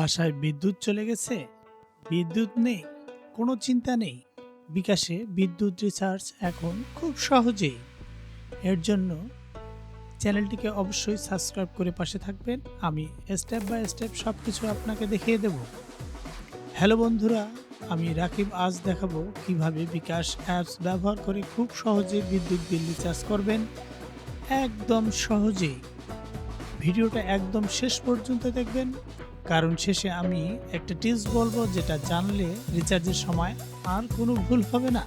বাসায় বিদ্যুৎ চলে গেছে, বিদ্যুৎ নেই, কোনো চিন্তা নেই। বিকাশে বিদ্যুৎ রিচার্জ এখন খুব সহজেই। এর জন্য চ্যানেলটিকে অবশ্যই সাবস্ক্রাইব করে পাশে থাকবেন। আমি স্টেপ বাই স্টেপ সব কিছু আপনাকে দেখিয়ে দেব। হ্যালো বন্ধুরা, আমি রাকিব। আজ দেখাবো কীভাবে বিকাশ অ্যাপস ব্যবহার করে খুব সহজে বিদ্যুৎ বিল রিচার্জ করবেন। একদম সহজেই। ভিডিওটা একদম শেষ পর্যন্ত দেখবেন। কারণ শেষে আমি একটা টিপস বলব যেটা জানলে রিচার্জের সময় আর কোনো ভুল হবে না।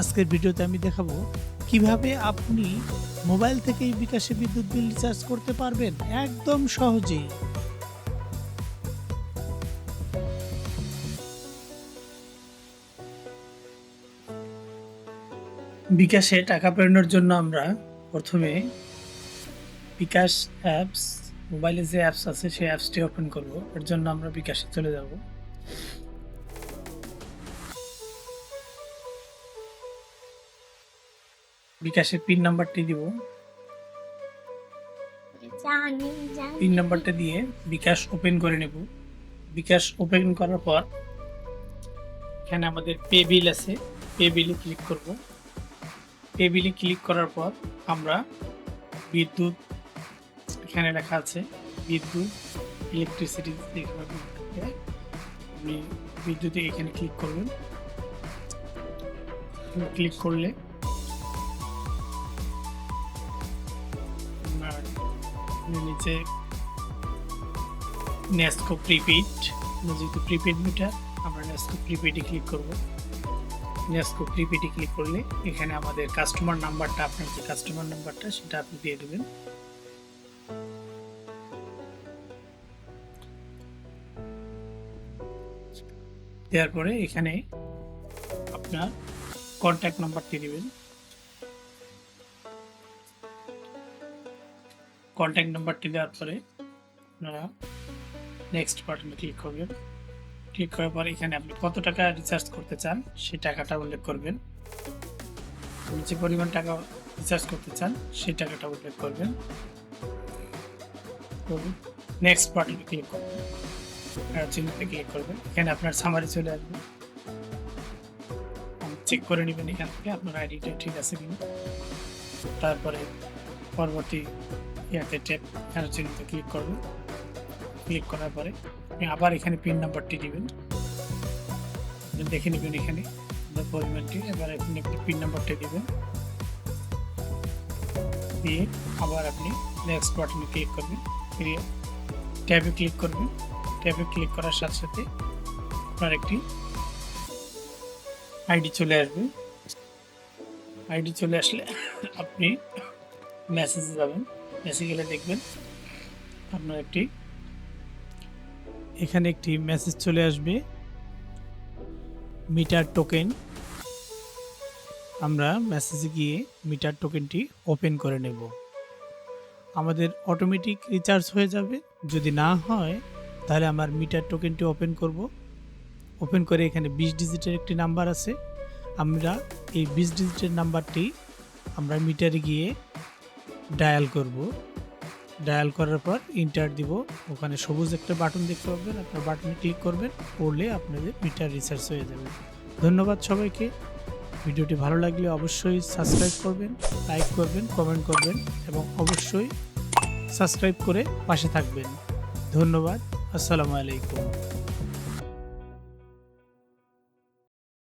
আজকের ভিডিওতে আমি দেখাবো কীভাবে আপনি মোবাইল থেকেই বিকাশে বিদ্যুৎ বিল রিচার্জ করতে পারবেন একদম সহজেই। বিকাশে টাকা প্রেরণের জন্য আমরা প্রথমে বিকাশ অ্যাপস মোবাইলে যে অ্যাপস আছে সেই অ্যাপসটি ওপেন করব। এর জন্য আমরা বিকাশে চলে যাব। বিকাশের পিন নাম্বারটি দিব। পিন নাম্বারটা দিয়ে বিকাশ ওপেন করে নেব। বিকাশ ওপেন করার পর এখানে আমাদের পে বিল আছে। পে বিলে ক্লিক করব। পে বিলে ক্লিক করার পর আমরা বিদ্যুৎ এখানে লেখা আছে, বিদ্যুৎ ইলেকট্রিসিটি আপনি বিদ্যুতে এখানে ক্লিক করবেন। ক্লিক করলে নিচে নেস্কো প্রিপেড যেহেতু প্রিপেড মিটার আমরা নেস্কো প্রিপেডে ক্লিক করব। নেস্কো প্রিপেডে ক্লিক করলে এখানে আমাদের কাস্টমার নাম্বারটা আপনার যে কাস্টমার নাম্বারটা সেটা আপনি দিয়ে দেবেন। দেওয়ার পরে এখানে আপনার কন্ট্যাক্ট নাম্বারটি দিবেন। কন্ট্যাক্ট নাম্বারটি দেওয়ার পরে আপনারা নেক্সট বাটনে ক্লিক করবেন। ক্লিক করার পর এখানে আপনি কত টাকা রিচার্জ করতে চান সেই টাকাটা উল্লেখ করবেন। যে পরিমাণ টাকা রিচার্জ করতে চান সেই টাকাটা উল্লেখ করবেন। নেক্সট বাটনে ক্লিক করবেন চিহ্নতে ক্লিক করবেন এখানে আপনার সামারি চলে আসবে। চেক করে নেবেন এখান থেকে আপনার আইডিটা ঠিক আছে কিনা। তারপরে পরবর্তী ইয়াতে ট্যাপ এখানে চিহ্নতে ক্লিক করবেন ক্লিক করার পরে আপনি আবার এখানে পিন নাম্বারটি দিবেন। দেখে নেবেন এখানে পরিমাণটি। এবার একটি পিন নাম্বারটি দিবেন। দিয়ে আবার আপনি নেক্সট বাটনে ক্লিক করবেন। দিয়ে ট্যাবে ক্লিক করবেন। ট্যাবে ক্লিক করার সাথে সাথে আপনার একটি আইডি চলে আসবে। আইডি চলে আসলে আপনি মেসেজে যাবেন। মেসেজ গেলে দেখবেন আপনার একটি এখানে একটি মেসেজ চলে আসবে। Meter token. আমরা মেসেজে গিয়ে মিটার টোকেনটি ওপেন করে নেব। আমাদের অটোমেটিক রিচার্জ হয়ে যাবে। যদি না হয়, তাহলে আমার মিটার টোকেনটি ওপেন করব। ওপেন করে এখানে বিশ ডিজিটের একটি নাম্বার আছে। আমরা এই বিশ ডিজিটের নাম্বারটি আমরা মিটারে গিয়ে ডায়াল করব। ডায়াল করার পর ইন্টার দিব। ওখানে সবুজ একটা বাটন দেখতে পাবেন। আপনার বাটনে ক্লিক করবেন। করলে আপনাদের মিটার রিচার্জ হয়ে যাবে। ধন্যবাদ সবাইকে। ভিডিওটি ভালো লাগলে অবশ্যই সাবস্ক্রাইব করবেন লাইক করবেন কমেন্ট করবেন এবং অবশ্যই সাবস্ক্রাইব করে পাশে থাকবেন। ধন্যবাদ। আসসালামু আলাইকুম।